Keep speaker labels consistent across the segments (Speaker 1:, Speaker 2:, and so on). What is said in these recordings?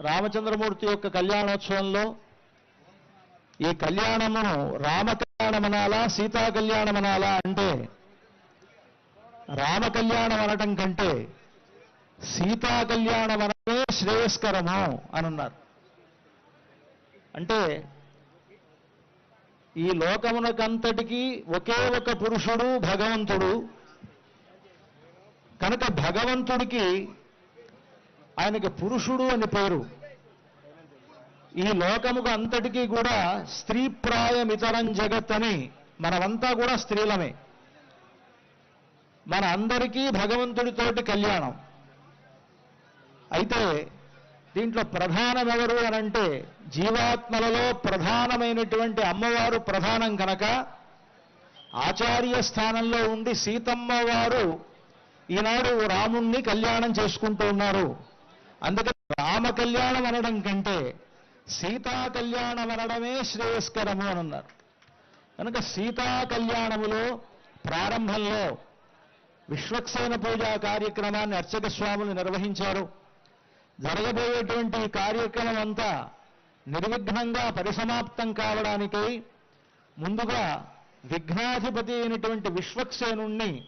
Speaker 1: రామచంద్రమూర్తి యొక్క కళ్యాణోత్సవంలో ఈ కళ్యాణమును రామ కళ్యాణమనాలా సీతా కళ్యాణమనాలా అంటే రామ కళ్యాణం అనటం కంటే సీతా కళ్యాణం అనమే శ్రేయస్కరము అని అన్నారు అంటే ఈ లోకమునకంతటికీ ఒకే ఒక పురుషుడు భగవంతుడు. కనుక భగవంతుడికి ఆయనకి పురుషుడు అని పేరు. ఈ లోకముకు అంతటికీ కూడా స్త్రీ ప్రాయమితరం జగత్ అని మనమంతా కూడా స్త్రీలమే. మన అందరికీ భగవంతుడితోటి కళ్యాణం. అయితే దీంట్లో ప్రధానమెవరు అని అంటే జీవాత్మలలో ప్రధానమైనటువంటి అమ్మవారు ప్రధానం కనుక ఆచార్య స్థానంలో ఉండి సీతమ్మ వారు ఈనాడు రాముణ్ణి కళ్యాణం చేసుకుంటూ ఉన్నారు. అందుకని రామ కళ్యాణం అనడం కంటే సీతా కళ్యాణం అనడమే శ్రేయస్కరము అని అన్నారు కనుక సీతా కళ్యాణములో ప్రారంభంలో విశ్వక్సేన పూజా కార్యక్రమాన్ని అర్చక స్వాములు నిర్వహించారు. జరగబోయేటువంటి కార్యక్రమం అంతా నిర్విఘ్నంగా పరిసమాప్తం కావడానికి ముందుగా విఘ్నాధిపతి అయినటువంటి విశ్వక్సేనుణ్ణి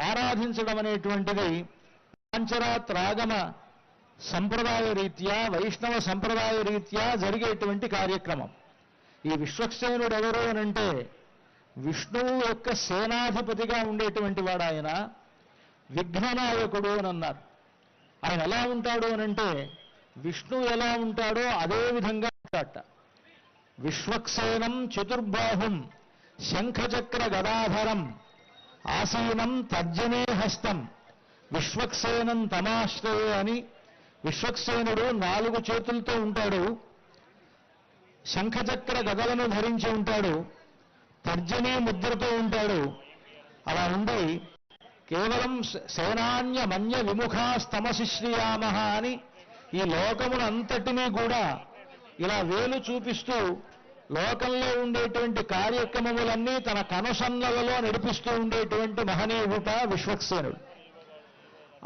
Speaker 1: ఆరాధించడం అనేటువంటిది పాంచరాత్రాగమ సంప్రదాయ రీత్యా వైష్ణవ సంప్రదాయ రీత్యా జరిగేటువంటి కార్యక్రమం. ఈ విశ్వక్సేనుడు ఎవరు అనంటే విష్ణువు యొక్క సేనాధిపతిగా ఉండేటువంటి వాడు ఆయన విఘ్ననాయకుడు అని అన్నారు. ఆయన ఎలా ఉంటాడు అనంటే విష్ణువు ఎలా ఉంటాడో అదే విధంగా ఉంటాడట. విశ్వక్సేనం చతుర్బాహుం శంఖచక్ర గదాధరం ఆసీనం తర్జనే హస్తం విశ్వక్సేనం తమాశ్రయే అని విశ్వక్సేనుడు నాలుగు చేతులతో ఉంటాడు. శంఖచక్ర గదలను ధరించి ఉంటాడు. తర్జనీ ముద్రతో ఉంటాడు. అలా ఉండి కేవలం సేనాన్య మన్య విముఖాస్తమశిశ్రియామ అని ఈ లోకములంతటినీ కూడా ఇలా వేలు చూపిస్తూ లోకంలో ఉండేటువంటి కార్యక్రమములన్నీ తన కనుసన్నలలో నడిపిస్తూ ఉండేటువంటి మహనీయుట విశ్వక్సేనుడు.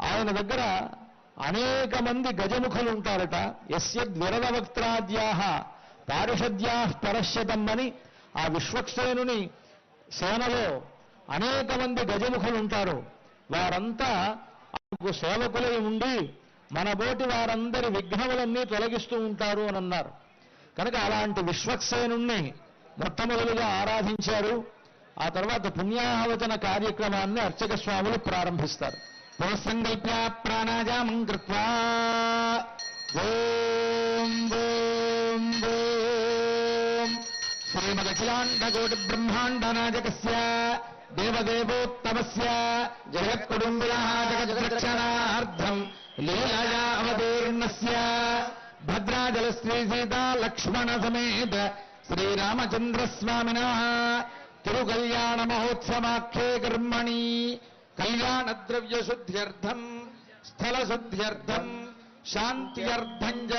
Speaker 1: ఆయన దగ్గర అనేక మంది గజముఖలు ఉంటారట ఎస్య ద్విరద వక్త్రాద్యాహ పారిషద్యా పరశ్యతం అని ఆ విశ్వక్సేనుని సేనలో అనేక మంది గజముఖులు ఉంటారు వారంతా సేవకులై ఉండి మన బోటి వారందరి విఘ్నములన్నీ తొలగిస్తూ ఉంటారు అని అన్నారు కనుక అలాంటి విశ్వక్సేనుణ్ణి మొట్టమొదలుగా ఆరాధించారు. ఆ తర్వాత పుణ్యాహవచన కార్యక్రమాన్ని అర్చక స్వాములు ప్రారంభిస్తారు. പുനഃസങ്കല്പ്യ പ്രാണാജാമം കൃത്വ ഓം ഓം ഓം ശ്രീമദഖിലാണ്ടകോടി ബ്രഹ്മാണ്ടനാജകസ്യ ദേവദേവോത്തമസ്യ ജഗത്കുടുംബിനാജഗദ്രക്ഷണാർത്ഥം ലീലയാ അവതീർണസ്യ ഭദ്രാജലശ്രീ സീതാ ലക്ഷ്മണസമേത ശ്രീരാമചന്ദ്രസ്വാമിന തിരുകല്യാണമഹോത്സവാഖ്യേ കർമ്മണി కళ్యాణ ద్రవ్య శుద్ధ్యర్థం స్థల శుద్ధ్యర్థం శాంత్యర్థం చ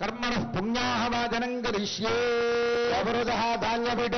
Speaker 1: పుణ్యాహ పుణ్యాహవాచనం కరిష్యే అవరుధ ధాన్యపీఠే.